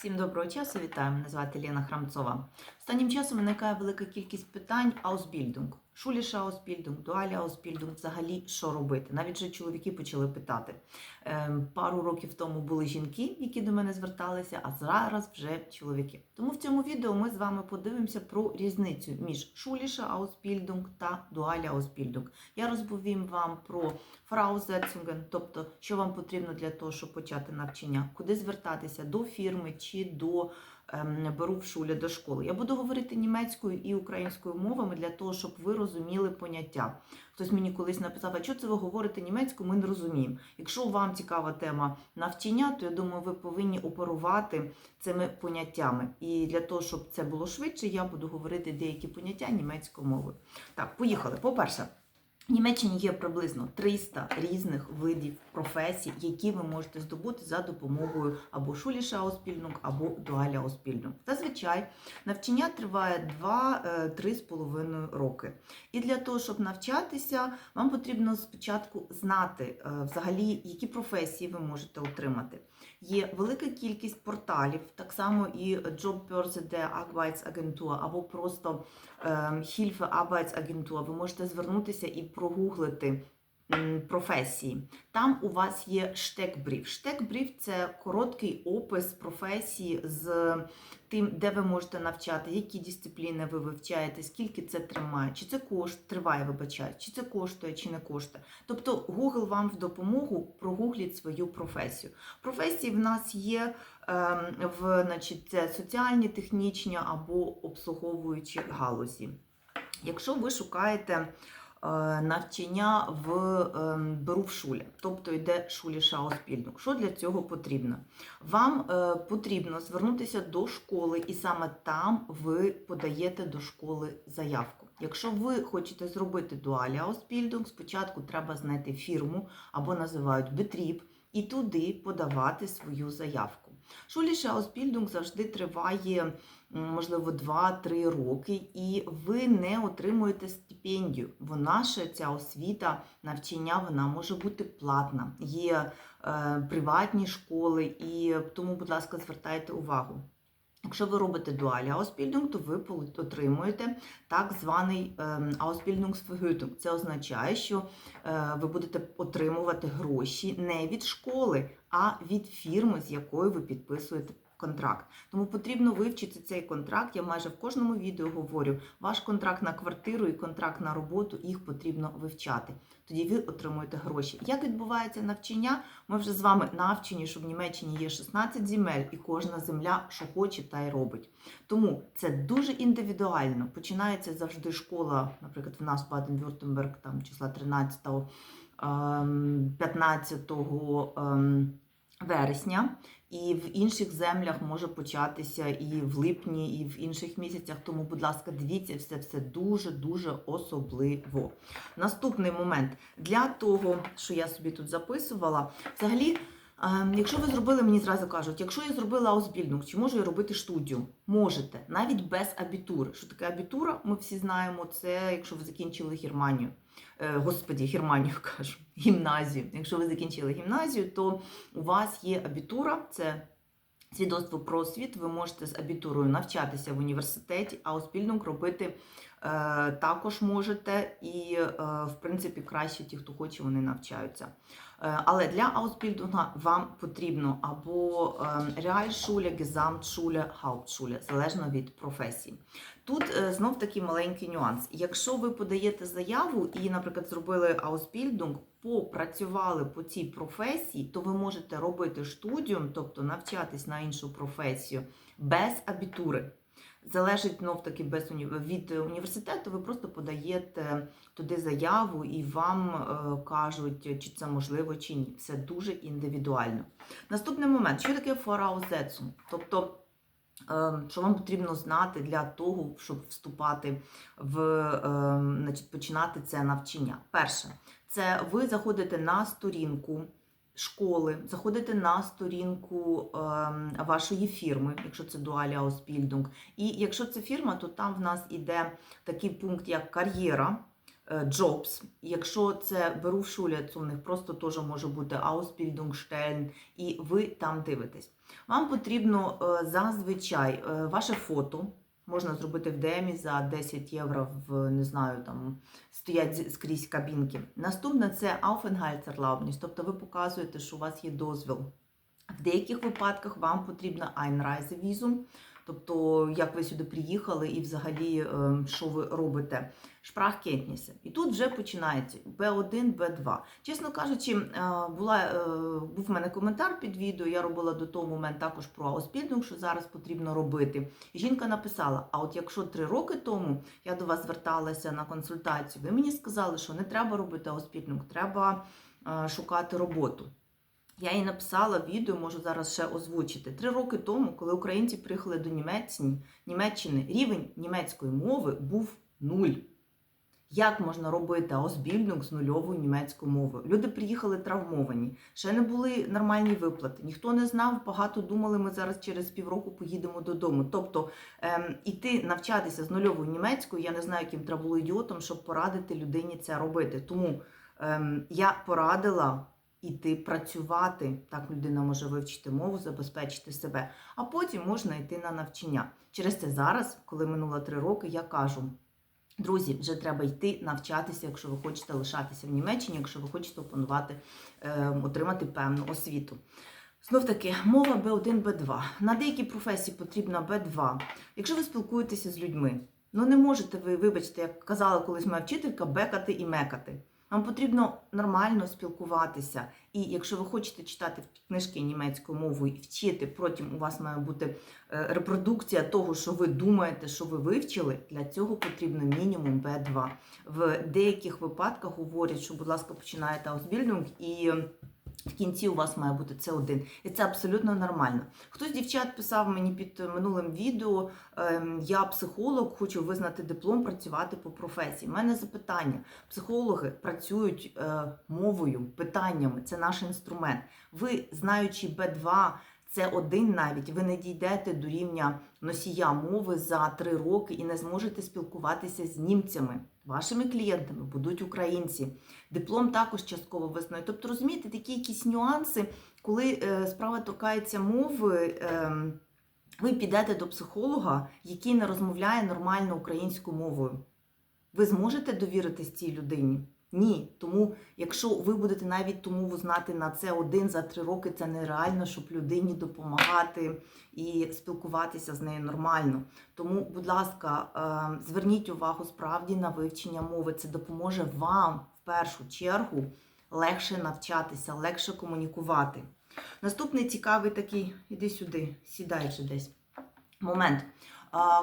Всім доброго часу, вітаю! Мене звати Лена Храмцова. Останнім часом виникає велика кількість питань Аусбільдунг. Шуліша Аусбільдунг, дуалі Аусбільдунг, взагалі що робити? Навіть вже чоловіки почали питати. Ем, пару років тому були жінки, які до мене зверталися, а зараз вже чоловіки. Тому в цьому відео ми з вами подивимося про різницю між Шуліша Аусбільдунг та дуалі Аусбільдунг. Я розповім вам про Фраузетцунген, тобто що вам потрібно для того, щоб почати навчання, куди звертатися до фірми чи до беру в шулі до школи. Я буду говорити німецькою і українською мовами для того, щоб ви розуміли поняття. Хтось мені колись написав, а що це ви говорите німецькою, ми не розуміємо. Якщо вам цікава тема навчання, то я думаю, ви повинні оперувати цими поняттями. І для того, щоб це було швидше, я буду говорити деякі поняття німецькою мовою. Так, поїхали. По-перше. В Німеччині є приблизно 300 різних видів професій, які ви можете здобути за допомогою або шуліша Ауспільнунг, або дуаля Ауспільнунг. Зазвичай навчання триває 2-3,5 роки. І для того, щоб навчатися, вам потрібно спочатку знати е, взагалі, які професії ви можете отримати. Є велика кількість порталів, так само і Jobbörse der Arbeitsagentur, або просто ем, Hilfe Arbeitsagentur. Ви можете звернутися і прогуглити професії. Там у вас є штекбрів. Штекбрів це короткий опис професії з тим, де ви можете навчати, які дисципліни ви вивчаєте, скільки це тримає, чи це кошт, триває, вибачаю, чи це коштує, чи не коштує. Тобто Google вам в допомогу прогугліть свою професію. Професії в нас є ем, в значить, це соціальні, технічні або обслуговуючі галузі. Якщо ви шукаєте навчання в ем, беру в шулі, тобто йде шулі Шаоспільнук. Що для цього потрібно? Вам е, потрібно звернутися до школи, і саме там ви подаєте до школи заявку. Якщо ви хочете зробити дуалі Ауспільдунг, спочатку треба знайти фірму або називають Бетріп, і туди подавати свою заявку. Шуліше Ауспільдунг завжди триває, можливо, 2-3 роки, і ви не отримуєте стипендію. Вона ще ця освіта, навчання, вона може бути платна. Є е, приватні школи, і тому, будь ласка, звертайте увагу. Якщо ви робите дуалі Ауспільдунг, то ви отримуєте так званий ем, Ausbildungsvergütung. Це означає, що е, ви будете отримувати гроші не від школи, а від фірми, з якою ви підписуєте контракт. Тому потрібно вивчити цей контракт. Я майже в кожному відео говорю, ваш контракт на квартиру і контракт на роботу, їх потрібно вивчати. Тоді ви отримуєте гроші. Як відбувається навчання? Ми вже з вами навчені, що в Німеччині є 16 земель, і кожна земля, що хоче, та й робить. Тому це дуже індивідуально. Починається завжди школа, наприклад, в нас Баден-Вюртемберг, там числа 13 ем, 15 ем, вересня. І в інших землях може початися і в липні, і в інших місяцях. Тому, будь ласка, дивіться, все все дуже дуже особливо. Наступний момент для того, що я собі тут записувала, взагалі. Ем, Якщо ви зробили, мені зразу кажуть, якщо я зробила Аусбільдунг, чи можу я робити студію? Можете, навіть без абітури. Що таке абітура? Ми всі знаємо, це якщо ви закінчили Германію. Е, Господі, Германію кажу, гімназію. Якщо ви закінчили гімназію, то у вас є абітура, це свідоцтво про освіт. Ви можете з абітурою навчатися в університеті, а Аусбільдунг робити е, також можете. І, е, в принципі, краще ті, хто хоче, вони навчаються. Е, Але для Аусбільдунга вам потрібно або Реальшуля, Гезамтшуля, Hauptschule, залежно від професії. Тут е, знов такий маленький нюанс. Якщо ви подаєте заяву і, наприклад, зробили Аусбільдунг, попрацювали по цій професії, то ви можете робити студіум, тобто навчатись на іншу професію без абітури. Залежить знов таки без від університету, ви просто подаєте туди заяву і вам е, кажуть, чи це можливо чи ні. Це дуже індивідуально. Наступний момент, що таке Voraussetzung? Тобто, е, що вам потрібно знати для того, щоб вступати в е, значить, починати це навчання. Перше, це ви заходите на сторінку школи, заходите на сторінку ем, вашої фірми, якщо це Дуалі Ausbildung. І якщо це фірма, то там в нас іде такий пункт, як кар'єра. е, Jobs. Якщо це то в них просто теж може бути Ausbildungsstellen, і ви там дивитесь. Вам потрібно е, зазвичай е, ваше фото. Можна зробити в демі за 10 євро в не знаю, там стоять скрізь кабінки. Наступне це Aufenthaltserlaubnis, тобто ви показуєте, що у вас є дозвіл. В деяких випадках вам потрібна Einreisevізум, тобто як ви сюди приїхали і взагалі е, що ви робите. Шпрахкентніси. І тут вже починається B1, B2. Чесно кажучи, е, була, е, був в мене коментар під відео. Я робила до того моменту також про Ausbildung, що зараз потрібно робити. І жінка написала: а от якщо три роки тому я до вас зверталася на консультацію, ви мені сказали, що не треба робити Ausbildung, треба шукати роботу. Я їй написала відео, можу зараз ще озвучити. Три роки тому, коли українці приїхали до Німеччини, Німеччини, рівень німецької мови був нуль. Як можна робити Ausbildung з нульовою німецькою мовою? Люди приїхали травмовані, ще не були нормальні виплати. Ніхто не знав, багато думали, ми зараз через півроку поїдемо додому. Тобто ем, іти навчатися з нульовою німецькою, я не знаю, яким треба було ідіотом, щоб порадити людині це робити. Тому ем, я порадила іти працювати. Так людина може вивчити мову, забезпечити себе, а потім можна йти на навчання. Через це зараз, коли минуло три роки, я кажу. Друзі, вже треба йти навчатися, якщо ви хочете лишатися в Німеччині, якщо ви хочете опанувати, е, отримати певну освіту. Знов таки, мова B1, B2. На деякі професії потрібна B2. Якщо ви спілкуєтеся з людьми, ну не можете ви, вибачте, як казала колись моя вчителька, бекати і мекати. Вам потрібно нормально спілкуватися. І якщо ви хочете читати книжки німецькою мовою і вчити, потім у вас має бути е, репродукція того, що ви думаєте, що ви вивчили, для цього потрібно мінімум B2. В деяких випадках говорять, що, будь ласка, починаєте Ausbildung і в кінці у вас має бути це один. І це абсолютно нормально. Хтось дівчат писав мені під минулим відео: ем, я психолог, хочу визнати диплом, працювати по професії. У мене запитання: психологи працюють е, мовою, питаннями, це наш інструмент. Ви, знаючи Б2, це один навіть, ви не дійдете до рівня носія мови за три роки і не зможете спілкуватися з німцями. Вашими клієнтами будуть українці. Диплом також частково визнає. Тобто, розумієте, такі якісь нюанси, коли е, справа торкається мови. Е, ви підете до психолога, який не розмовляє нормально українською мовою. Ви зможете довіритись цій людині? Ні. Тому, якщо ви будете навіть ту мову знати на це один за три роки, це нереально, щоб людині допомагати і спілкуватися з нею нормально. Тому, будь ласка, е, зверніть увагу справді на вивчення мови. Це допоможе вам в першу чергу легше навчатися, легше комунікувати. Наступний цікавий такий, іди сюди, сідай вже десь. Момент.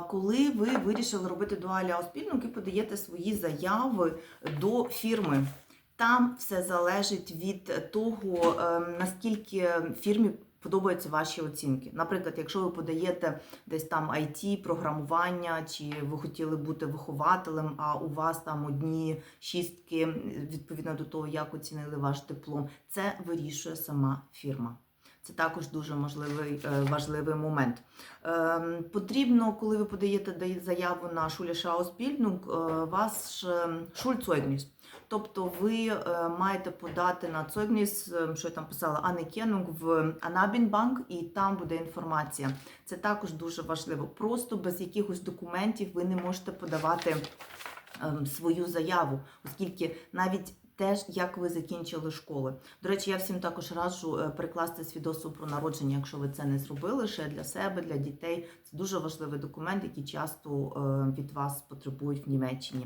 Коли ви вирішили робити дуалі Ausbildung і подаєте свої заяви до фірми, там все залежить від того, ем, наскільки фірмі подобаються ваші оцінки. Наприклад, якщо ви подаєте десь там IT, програмування, чи ви хотіли бути вихователем, а у вас там одні шістки відповідно до того, як оцінили ваш диплом, це вирішує сама фірма. Це також дуже можливий, е, важливий момент. Ем, Потрібно, коли ви подаєте заяву на Ausbildung, е, ваш е, Тобто ви маєте подати на е, що я там писала, Anerkennung в Anabinbank, і там буде інформація. Це також дуже важливо. Просто без якихось документів ви не можете подавати ем, свою заяву, оскільки навіть теж як ви закінчили школи. До речі, я всім також раджу прикласти перекласти свідоцтво про народження, якщо ви це не зробили ще для себе, для дітей. Це дуже важливий документ, який часто е, від вас потребують в Німеччині.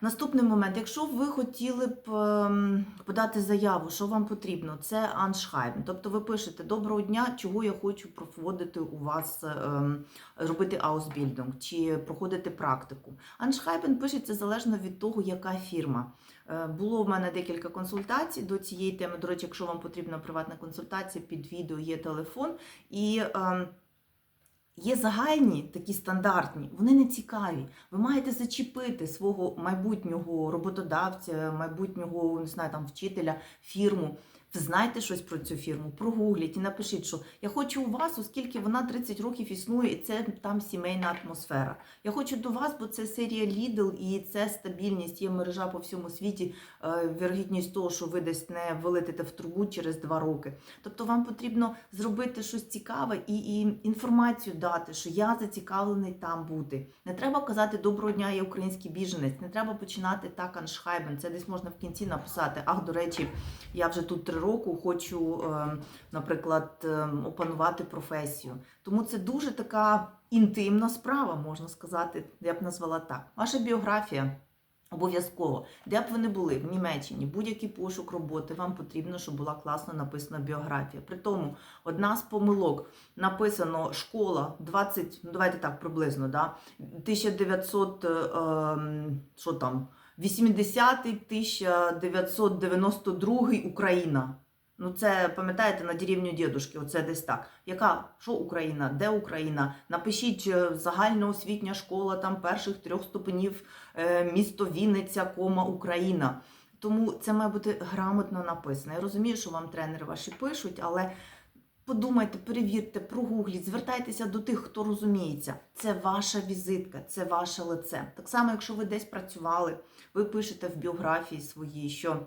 Наступний момент, якщо ви хотіли б ем, подати заяву, що вам потрібно, це аншхайбен. Тобто ви пишете Доброго дня, чого я хочу проводити у вас, ем, робити аусбільдинг чи проходити практику. Аншхайбен пишеться залежно від того, яка фірма. Е, Було в мене декілька консультацій до цієї теми. До речі, якщо вам потрібна приватна консультація, під відео є телефон. І ем, Є загальні, такі стандартні, вони не цікаві. Ви маєте зачепити свого майбутнього роботодавця, майбутнього не знаю, там, вчителя, фірму. Знайте щось про цю фірму, прогугліть і напишіть, що я хочу у вас, оскільки вона 30 років існує, і це там сімейна атмосфера. Я хочу до вас, бо це серія Lidl і це стабільність, є мережа по всьому світі, е, вірогідність того, що ви десь не вилетите в трубу через два роки. Тобто вам потрібно зробити щось цікаве і, і інформацію дати, що я зацікавлений там бути. Не треба казати доброго дня, я український біженець. Не треба починати так аншхайбен. Це десь можна в кінці написати. Ах, до речі, я вже тут три роки хочу, е, наприклад, е, опанувати професію. Тому це дуже така інтимна справа, можна сказати, я б назвала так. Ваша біографія. Обов'язково, де б ви не були в Німеччині, будь-який пошук роботи, вам потрібно, щоб була класно написана біографія. При тому, одна з помилок написано школа 20, ну давайте так приблизно, да, 1900, е, ем, що там, 80-й, 1992 Україна. Ну, це пам'ятаєте на деревню дідушки, оце десь так. Яка що Україна? Де Україна? Напишіть е, загальноосвітня школа там перших трьох ступенів е, місто Вінниця, кома Україна. Тому це має бути грамотно написано. Я розумію, що вам тренери ваші пишуть, але подумайте, перевірте, прогугліть, звертайтеся до тих, хто розуміється. Це ваша візитка, це ваше лице. Так само, якщо ви десь працювали, ви пишете в біографії своїй, що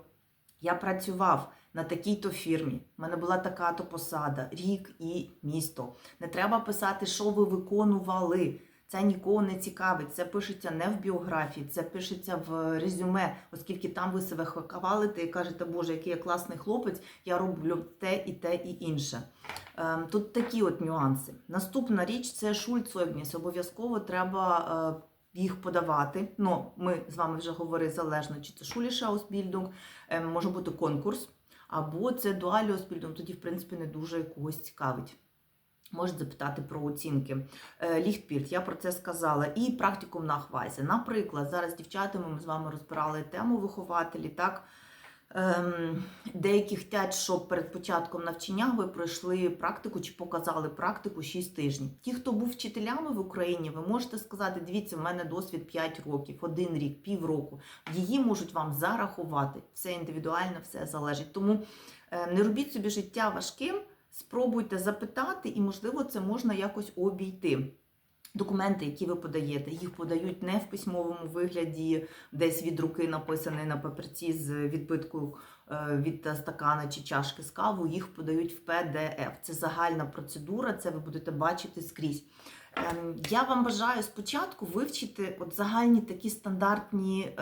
я працював на такій-то фірмі, в мене була така-то посада, рік і місто. Не треба писати, що ви виконували. Це нікого не цікавить. Це пишеться не в біографії, це пишеться в резюме, оскільки там ви себе хвалите і кажете, Боже, який я класний хлопець, я роблю те і те і інше. Ем, Тут такі от нюанси. Наступна річ це шульцойбність. Обов'язково треба е, їх подавати. Ну, ми з вами вже говорили залежно, чи це шуліша Ausbildung, е, може бути конкурс, або це дуалі тоді, в принципі, не дуже когось цікавить. Можуть запитати про оцінки. Е, Ліхтпірт, я про це сказала. І практикум на хвайзі. Наприклад, зараз дівчатами ми з вами розбирали тему вихователі. так? Ем, деякі хочуть, щоб перед початком навчання ви пройшли практику чи показали практику 6 тижнів. Ті, хто був вчителями в Україні, ви можете сказати: дивіться, в мене досвід 5 років, 1 рік, півроку. Її можуть вам зарахувати. Все індивідуально, все залежить. Тому е, не робіть собі життя важким. Спробуйте запитати, і, можливо, це можна якось обійти. Документи, які ви подаєте, їх подають не в письмовому вигляді, десь від руки написаний на папірці з відбиткою е, від стакана чи чашки з каву, їх подають в PDF. Це загальна процедура, це ви будете бачити скрізь. Ем, Я вам бажаю спочатку вивчити от загальні такі стандартні.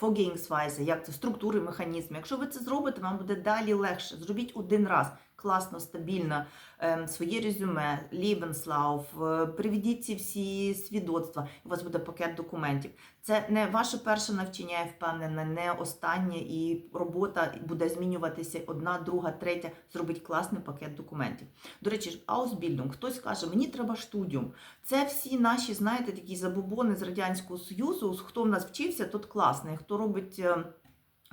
Фогінгсвайзи, як це структури, механізми. Якщо ви це зробите, вам буде далі легше. Зробіть один раз класно, стабільно ем, своє резюме, Лівенслав, е, приведіть ці всі свідоцтва, у вас буде пакет документів. Це не ваше перше навчання, я впевнена, не останнє, і робота буде змінюватися одна, друга, третя. Зробіть класний пакет документів. До речі, Ausbildung, хтось каже, мені треба штудіум. Це всі наші, знаєте, такі забобони з Радянського Союзу. Хто в нас вчився, тот класний. Хто робить.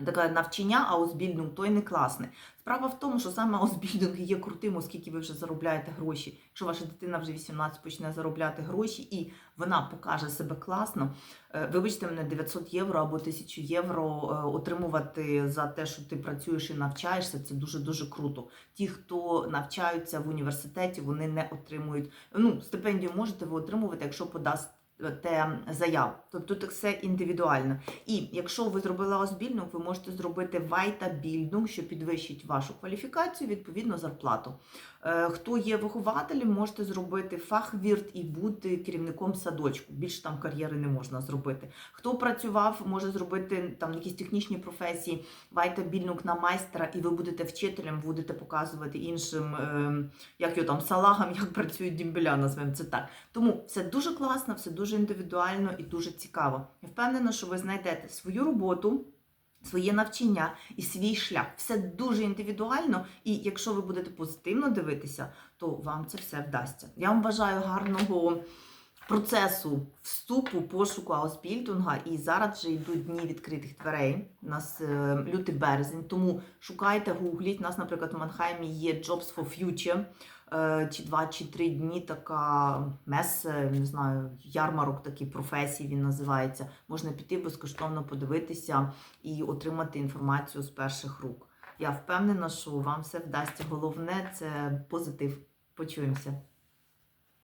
Таке навчання Ausbildung, той не класний. Справа в тому, що саме Ausbildung є крутим, оскільки ви вже заробляєте гроші. Якщо ваша дитина вже 18 почне заробляти гроші і вона покаже себе класно, е, вибачте мене 900 євро або 1000 євро е, отримувати за те, що ти працюєш і навчаєшся, це дуже-дуже круто. Ті, хто навчаються в університеті, вони не отримують. Ну, стипендію можете ви отримувати, якщо подасть те заяв. Тобто тут все індивідуально. І якщо ви зробили Ausbildung, ви можете зробити Weiterbildung, що підвищить вашу кваліфікацію, відповідно зарплату. Е, Хто є вихователем, можете зробити фахвірт і бути керівником садочку. Більше там кар'єри не можна зробити. Хто працював, може зробити там якісь технічні професії, Weiterbildung на майстра, і ви будете вчителем, будете показувати іншим, е, як його там салагам, як працюють дімбеля, назвемо це так. Тому все дуже класно, все дуже індивідуально і дуже цікаво. Я впевнена, що ви знайдете свою роботу. Своє навчання і свій шлях. Все дуже індивідуально, і якщо ви будете позитивно дивитися, то вам це все вдасться. Я вам бажаю гарного процесу вступу, пошуку Ausbildung, і зараз вже йдуть дні відкритих дверей. У нас е, лютий березень, тому шукайте, гугліть. У нас, наприклад, у Манхаймі є Jobs for Future. Е, Чи два, чи три дні така мес, не знаю, ярмарок такий професій він називається. Можна піти безкоштовно подивитися і отримати інформацію з перших рук. Я впевнена, що вам все вдасться. Головне це позитив. Почуємося.